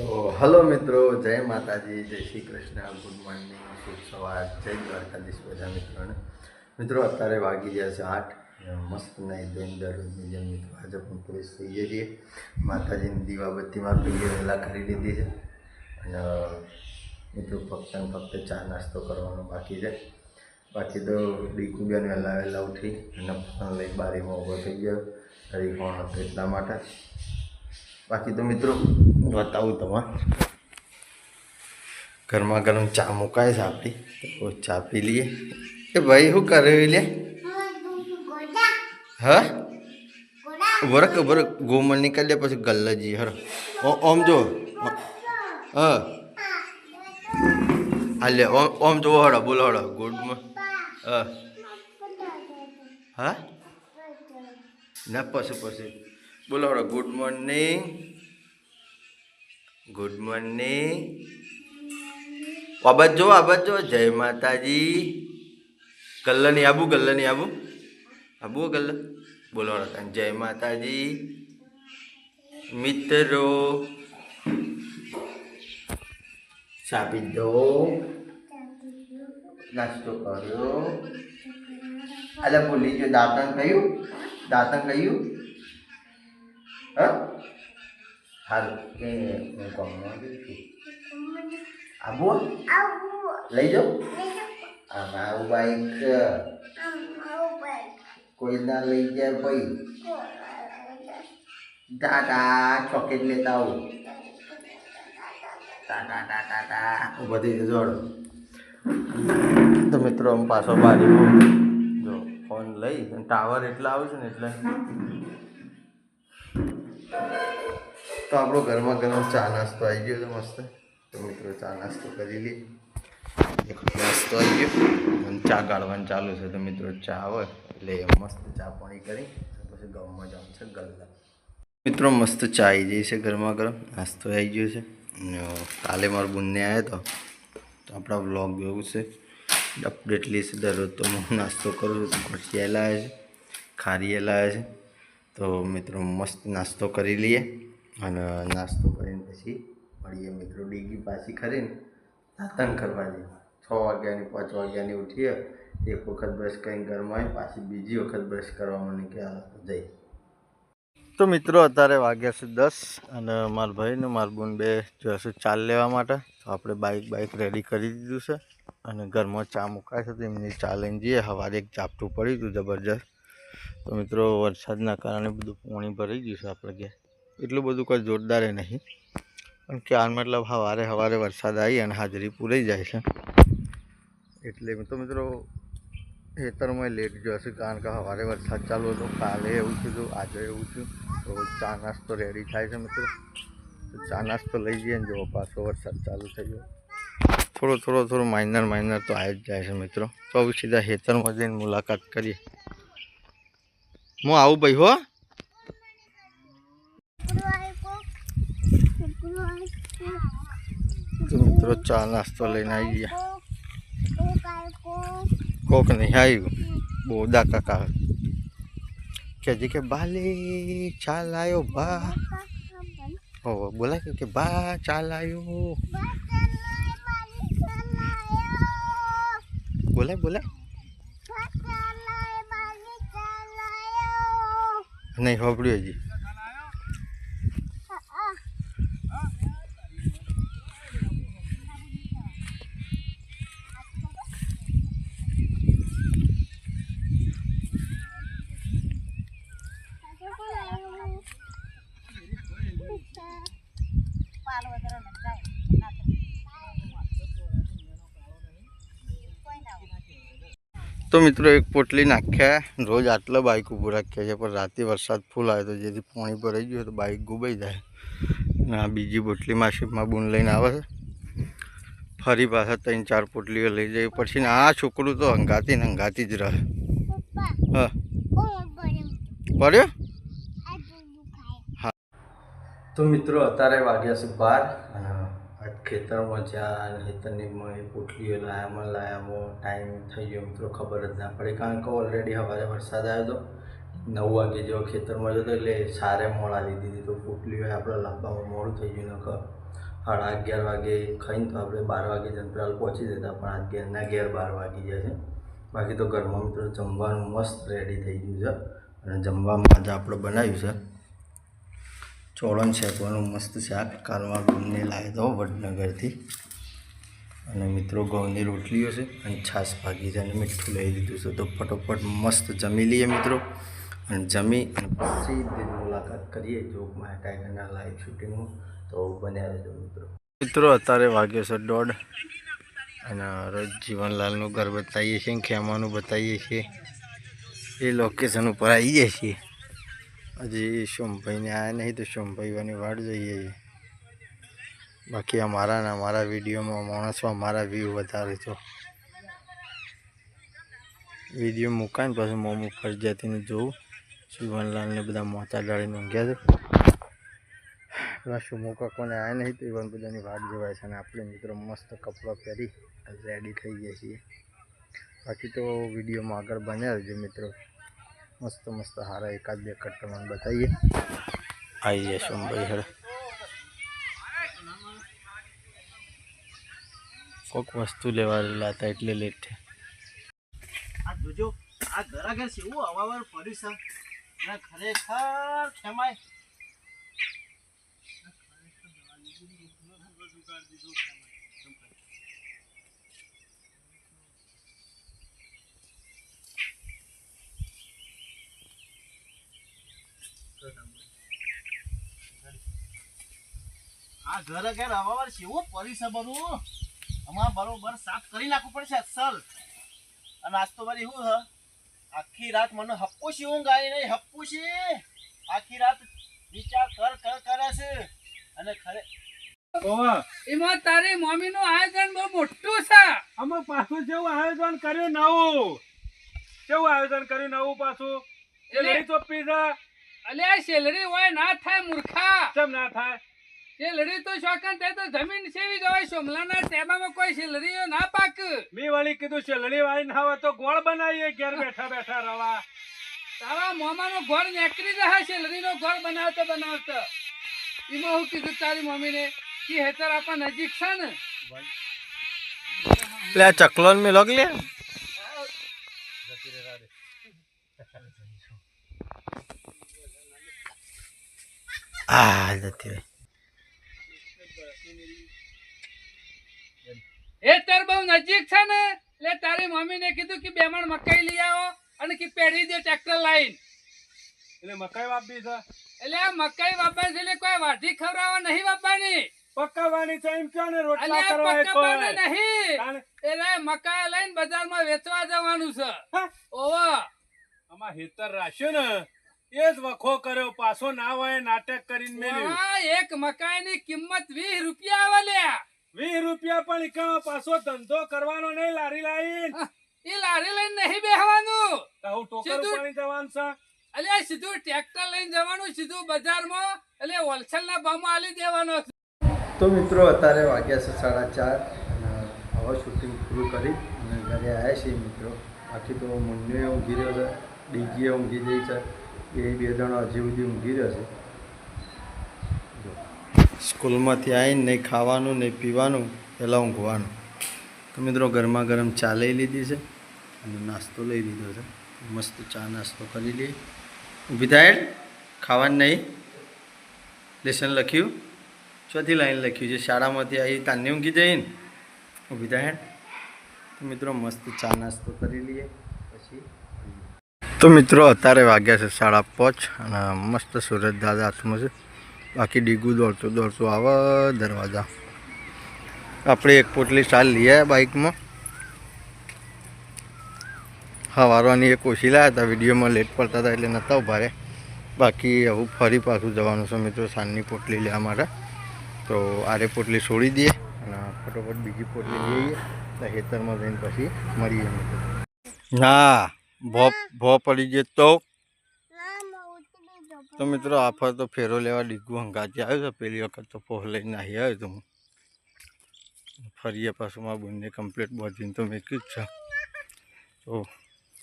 તો હલો મિત્રો, જય માતાજી, જય શ્રી કૃષ્ણ, ગુડ મોર્નિંગ, શુભ સવાર, જય દ્વારકાધીશ બધા મિત્રોને. મિત્રો, અત્યારે વાગી ગયા છે આઠ. મસ્ત નાઈ ધોઈને દરરોજની જેમ મિત્રો, આજે પણ પોલીસ થઈએ છીએ. માતાજીની દીવાબત્તીમાં પીએ વહેલા કરી લીધી છે. અને મિત્રો, ફક્ત ફક્ત ચા નાસ્તો કરવાનો બાકી છે. બાકી તો ડીકુબેન વહેલા વહેલા ઉઠી અને ફોન લઈ બારીમાં ઊભો થઈ ગયો. હરી ફોન હતો એટલા માટે. બાકી તો મિત્રો બતાવું તમારે. ગરમા ગરમ ચા મુકાય છે આપણી, તો ચા પી લઈએ. એ ભાઈ, શું કરે લે હા? બરક બરક ગોમર નીકળીએ પછી ગલ્લાજી, હર. ઓમ જો હા. હાલે ઓમ ઓમ જો હડો બોલો હડો ગુડ હા. હા? ના, પછી પછી. બોલો હડો ગુડ મોર્નિંગ ગુડ મોર્નિંગ આબાદ જો આબાદ જો જય માતાજી ગલ્લાની આબુ ગલ્લાની આબુ આબુ ગલ્લા બોલો હડો તાન જય માતાજી મિત્રો સાપી દો નાસ્તો કર્યો અલા ભૂલી ગયો દાંતણ કયું દાંતણ કયું હા? હારું, કે હું કોમમાં છું આબુ લઈ જાઓ. આ મારું બાઈક કોઈ ના લઈ જાય ભાઈ. ટાટા ચોકેટ લેતા આવું. ટાટા ટાટા ટા બધી જોડ તો મિત્રો, આમ પાછો બારીમાં જો ફોન લઈ ટાવર એટલા આવે છે ને એટલે તો આપણો ઘરમાં ગરમ ચા નાસ્તો આવી ગયો છે મસ્ત. તો મિત્રો ચા નાસ્તો કરી લઈએ. નાસ્તો આવી ગયો. ચા ગાળવાનું ચાલુ છે તો મિત્રો ચા આવે. એટલે મસ્ત ચા પાણી કરી પછી ગામમાં જવાનું છે ગલ્લા. મિત્રો મસ્ત ચા આવી જઈ છે ગરમા ગરમ. નાસ્તો આવી ગયો છે. કાલે મારા બુનને આવ્યો હતો તો આપણા વ્લોગ જેવું છે. અપડેટ લીસ દરરોજ તો હું નાસ્તો કરું છું. ઘોટિયા લાવે છે. ખારીએ લાવે છે. તો મિત્રો મસ્ત નાસ્તો કરી લઈએ. અને નાસ્તો કરીને પછી મળીએ મિત્રો ડીગી પાછી ખરીને દાંતણ કરવા જઈએ છ વાગ્યાની, પાંચ વાગ્યાની ઉઠીએ. એક વખત બ્રશ કરીને ઘરમાં આવી પાછી બીજી વખત બ્રશ કરવા મને ક્યાં જઈ તો મિત્રો અત્યારે વાગ્યા છે દસ અને મારા ભાઈને, મારા બોન બે જશે ચાલ લેવા માટે. તો આપણે બાઇક બાઇક રેડી કરી દીધું છે અને ઘરમાં ચા મુકાય છે તો એમની ચા લઈને જઈએ. સવારે એક ઝાપટું પડ્યું હતું, જબરજસ્ત. તો મિત્રો, વરસાદના કારણે બધું પાણી ભરાઈ ગયું છે આપણે ઘેર. એટલું બધું કોઈ જોરદાર નહીં. પણ કે આ મતલબ સવારે સવારે વરસાદ આવી અને હાજરી પૂરાઈ જાય છે. એટલે તો મિત્રો, ખેતરમાં લેટ જશે કારણ કે સવારે વરસાદ ચાલુ હતો. કાલે એવું થયું આજે એવું થયું. તો ચા નાસ્તો રેડી થાય છે મિત્રો. તો ચા નાસ્તો લઈ જઈએ ને જો પાછો વરસાદ ચાલુ થઈ ગયો. થોડો થોડો થોડો માઇનર માઇનર તો આવી જ જાય છે મિત્રો. તો સીધા ખેતરમાં જઈને મુલાકાત કરીએ. હું આવું ભાઈ, હો. મિત્રો, ચા નાસ્તો લઈને આવી ગયા. કોક નહીં આવ્યું. બોદા કાકા. કહેજે કે, બાલે ચાલ આવ્યો બા. બોલાય કે- કે, બા ચાલ આવ્યો બોલાય બોલાય. નહીં હોબળ્યું હજી. તો મિત્રો એક પોટલી નાખ્યા. રોજ આટલા બાઇક ઊભું રાખ્યા છે પણ રાતે વરસાદ ફૂલ આવે તો જેથી પાણી ભરાઈ ગયું તો બાઇક ગુબાઈ જાય. અને આ બીજી પોટલીમાં શીપમાં બૂન લઈને આવે છે. ફરી પાછા ત્રણ ચાર પોટલીઓ લઈ જાય. પછી આ છોકરું તો હંગાતી ને હંગાતી જ રહે. હા. પડ્યો? તો મિત્રો, અત્યારે વાગ્યા છે બાર, અને ખેતરમાં જ્યાં ખેતરની એ પોટલીઓ લાયામાં લાયામાં, ટાઈમ થઈ ગયો મિત્રો, ખબર જ ના પડે. કારણ કે ઓલરેડી સવારે વરસાદ આવ્યો હતો નવ વાગે જેવો ખેતરમાં જતો એટલે સારે મોડા લીધી હતી તો પોટલીઓ આપણે લાવવામાં મોડું થઈ ગયું. નખર સાડા અગિયાર વાગે ખાઈને તો આપણે બાર વાગે જંતરાલ પહોંચી જતા, પણ અગિયારના ઘેર બાર વાગી જાય છે. બાકી તો ઘરમાં મિત્રો જમવાનું મસ્ત રેડી થઈ ગયું છે. અને જમવામાં આજે આપણે બનાવ્યું છે. ચોળણ શેકવાનું મસ્ત શાક કાલમાં ઘઉંને લાવ્યો હતો વડનગરથી. અને મિત્રો ઘઉંની રોટલીઓ છે અને છાશ ભાગી છે અને મીઠું લઈ લીધું છે. તો ફટોફટ મસ્ત જમી લઈએ મિત્રો. અને જમી અને પછી મુલાકાત કરીએ જોગમાં ટાઈગરના લાઈવ શૂટિંગનું તો બન્યા રહેજો મિત્રો. મિત્રો, અત્યારે વાગ્યો છે દોઢ. અને રોજ જીવનલાલનું ઘર બતાવીએ છીએ ખેમાનું બતાવીએ છીએ. એ લોકેશન ઉપર આવીએ છીએ. હજી સોમભાઈને આવ્યા નહીં તો સોમભાઈવાની વાટ જોઈએ. બાકી અમારા ને અમારા વિડીયોમાં માણસમાં અમારા વ્યૂ વધારે છો. વીડિયો મૂકાય ને પછી મોમું ફરજિયાતીને જોઉં. શિવનલાલને બધા મોચા ડાળીને ઊંઘ્યા છે. પેલા સુમો કાકોને આવ્યા નહીં તો ઇવન બધાની વાટ જોવાય છે અને આપણે મિત્રો મસ્ત કપડાં પહેરી રેડી થઈ ગયા છીએ. બાકી તો વિડીયોમાં આગળ બન્યા રહેજો મિત્રો. મસ્ત મસ્ત હારા એકાદ બે કટ તમને બતાવીએ. આવી જાય સોમભાઈ હળ કોઈક વસ્તુ લેવા હતા એટલે લેટ છે આ જોજો આ ઘરા ઘર છે એવું અવાવર પડ્યું છે ખરેખર ખેમાય. આ ઘર ઘર એવું પડ્યું છે બધું. અમારે બરોબર સાફ કરી નાખવું પડશે અસલ. અને આજ તો મારી શું હ? આખી રાત મને હપ્પુશી ઊંઘ આવી નહીં હપ્પુશી આખી રાત વિચાર કર કર કરે છે. અને ખરે એમાં તારી મમ્મી નું આયોજન બહુ મોટું છે. અમે પાછું જેવું આયોજન કર્યું નવું. કેવું આયોજન કર્યું નવું પાછું? એ એટલે- તો છે અલ્યા શેલડી હોય ના થાય મૂર્ખા. કેમ ના થાય? શેલડી તો શોખન તે તો જમીન સેવી જવાય સોમલાના ટેબામાં કોઈ શેલડીઓ ના પાક. મેં વળી કીધું છે લડી વાળી ના હોય તો ગોળ બનાવીએ ઘેર બેઠા બેઠા રવા. તારા મોમાનો ઘર નીકળી જાય શેલડી નો ઘર બનાવતો બનાવતો. એમાં હું કીધું તારી મમ્મીને કે હેતર આપણા નજીક છે ને. એટલે ચકલોન મેં લોગ લે. આ જતી રહી. હેતર બહુ નજીક છે ને એટલે તારી મમ્મીને કીધું કે બેમણ મકાઈ લઈ આવો અને કે પેઢી દે ટ્રેક્ટર લાઈન એટલે મકાઈ વાપી છે? એટલે આ મકાઈ વાપરશે એટલે કોઈ વાઢી ખવડાવવા નહીં વાપવાની પકાવવાની છે એમ કયો ને રોટલા કરવા એ નહીં. એટલે મકાઈ લઈને બજારમાં વેચવા જવાનું છે? ઓવા આમાં હેતર રાખ્યો ને એ જ વખો કર્યો પાછો ના હોય નાટક કરીને મેલ્યું. એક મકાઈની કિંમત વીસ રૂપિયા આવે લ્યા. વીસ રૂપિયા પણ ઈકામાં પાછો ધંધો કરવાનો નહીં લારી લાઈન. એ લારી લઈને નહીં બેહવાનું. તો ટોકર સીધું- પાણી જવાનું છે? અલે સીધું ટ્રેક્ટર લઈને જવાનું સીધું બજારમાં. એટલે હોલસેલના ભાવમાં આલી દેવાનો. તો મિત્રો અત્યારે વાગ્યા છે સાડા ચાર. અને હવે શૂટિંગ પૂરું કરી અને ઘરે આવ્યા છીએ મિત્રો. બાકી તો મુન્નુએ ઊંઘી રહ્યો છે ડીગીએ ઊંઘી જઈ છે. એ બે જણો હજી સુધી ઊંઘી રહ્યો છે. સ્કૂલમાંથી આવીને નહીં ખાવાનું, નહીં પીવાનું, પહેલાં ઊંઘવાનું. તો મિત્રો ગરમા ગરમ ચા લઈ લીધી છે અને નાસ્તો લઈ લીધો છે. મસ્ત ચા નાસ્તો કરી લઈએ. ઊભી થાય? ખાવાનું નહીં? લેસન લખ્યું? ચોથી લાઈન લખ્યું છે. શાળામાંથી આવી તાને ઊંઘી જઈને ઊભી થાય? તો મિત્રો મસ્ત ચા નાસ્તો કરી લઈએ. પછી તો મિત્રો અત્યારે વાગ્યા છે સાડા પાંચ અને મસ્ત સુરત દાદા હાથમાં છે. બાકી ડીગું દોડતું દોડતું આવે દરવાજા. આપણે એક પોટલી સાલ લઈ આવ્યા બાઇકમાં. હવારવાની એક ઓછી લાવ્યા હતા, વિડીયોમાં લેટ પડતા હતા એટલે નહોતા ઊભા રહ્યા. બાકી હવે ફરી પાછું જવાનું છે મિત્રો, સાંજની પોટલી લેવા માટે. તો આરે પોટલી છોડી દઈએ અને ફટોફટ બીજી પોટલી લઈએ ખેતરમાં જઈને પછી મળીએ મિત્રો. ના ભો ભો પડી ગયો તો તો મિત્રો આફર તો ફેરો લેવા ડીગું હંગાતી આવ્યો છે. પહેલી વખત તો પોહ લઈને આવી આવ્યો તો હું. ફરીએ પાછું મારા બંને કમ્પ્લીટ બધીને તો મેં જ છે. તો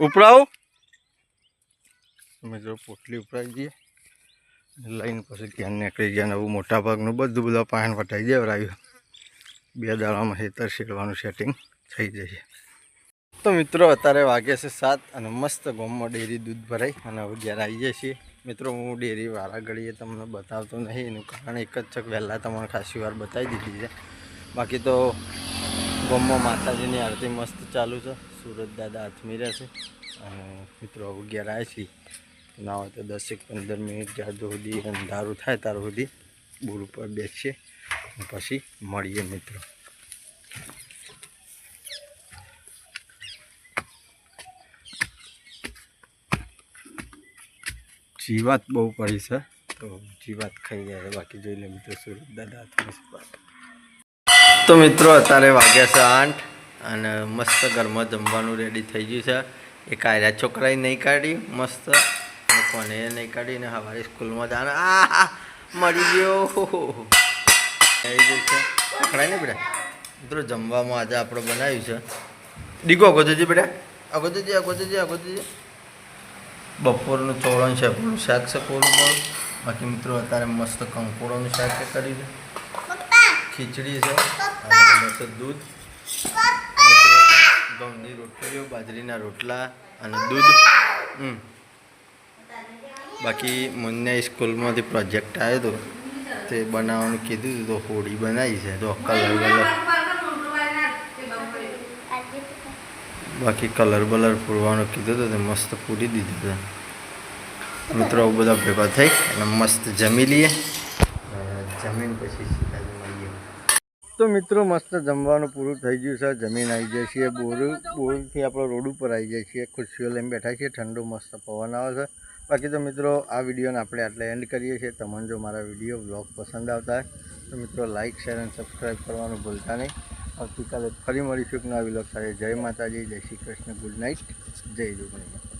ઉપડાવું? તો મિત્રો પોટલી ઉપડાવી દઈએ. લઈને પછી ઘેર નીકળી ગયા નવું મોટા ભાગનું બધું બધા પાણી વટાઈ દેવરાયું. બે દાડામાં હેતર શેડવાનું સેટિંગ થઈ જશે. તો મિત્રો, અત્યારે વાગે છે સાત અને મસ્ત ગોમમાં ડેરી દૂધ ભરાઈ અને હવે ઘેર આવી જાય છીએ. મિત્રો, હું ડેરી વાળા ઘડીએ તમને બતાવતો નહીં. એનું કારણ એક જ છે વહેલાં તમને ખાસી વાર બતાવી દીધી છે. બાકી તો ગમમાં માતાજીની આરતી મસ્ત ચાલુ છે. સુરત દાદા હાથમી રહેશે અને મિત્રો અગિયાર આવ્યા છીએ. ના હોય તો દસેક પંદર મિનિટ જ્યાં સુધી અંધારું થાય ત્યાર સુધી બોર ઉપર બેસીએ પછી મળીએ મિત્રો. જીવાત બહુ પડી છે. તો જીવાત ખાઈ છે. બાકી જોઈ લે મિત્રો સુરત દાદા તો મિત્રો અત્યારે વાગ્યા છે આઠ અને મસ્ત ઘરમાં જમવાનું રેડી થઈ ગયું છે. એ કાયરા છોકરાએ નહીં કાઢી મસ્ત કોને એ નહીં કાઢીને ને સવારે સ્કૂલમાં જાણે આ મળી ગયો. આવી ગયું છે. પકડાય ને બેટા. મિત્રો જમવામાં આજે આપણે બનાવ્યું છે. ડીગો અગોદજી બેટા. અગોદજી અગોદજી અગોદજી બપોરનું ચોળણ છે પૂરું શાક છે પૂરું પૂરું બાકી મિત્રો અત્યારે મસ્ત કંકોડોનું શાક કરી છે ખીચડી છે મસ્ત દૂધ. ઘઉંની રોટલીઓ બાજરીના રોટલા અને દૂધ. હમ. બાકી મુન્ને સ્કૂલમાંથી પ્રોજેક્ટ આવ્યો હતો તે બનાવવાનું કીધું હતું તો હોળી બનાવી છે તો કલર કલર બાકી કલર બલર પૂરવાનું કીધું હતું તે મસ્ત પૂરી દીધું હતું મિત્રો બધા ભેગા થઈ અને મસ્ત જમી લઈએ. જમીન પછી તો મિત્રો, મસ્ત જમવાનું પૂરું થઈ ગયું છે. જમીન આવી જાય છીએ બોર, બોરથી આપણે રોડ ઉપર આવી જાય છીએ ખુરશીઓ લઈને બેઠા છીએ. ઠંડો મસ્ત પવન આવે છે. બાકી તો મિત્રો, આ વિડીયોને આપણે આટલે એન્ડ કરીએ છીએ. તમને જો મારા વીડિયો બ્લોગ પસંદ આવતા હોય તો મિત્રો લાઇક શેર અને સબસ્ક્રાઈબ કરવાનું ભૂલતા નહીં. આવતીકાલે ફરી મળીશું એક નવા સાથે. જય માતાજી, જય શ્રી કૃષ્ણ. Good night. જય જોગણી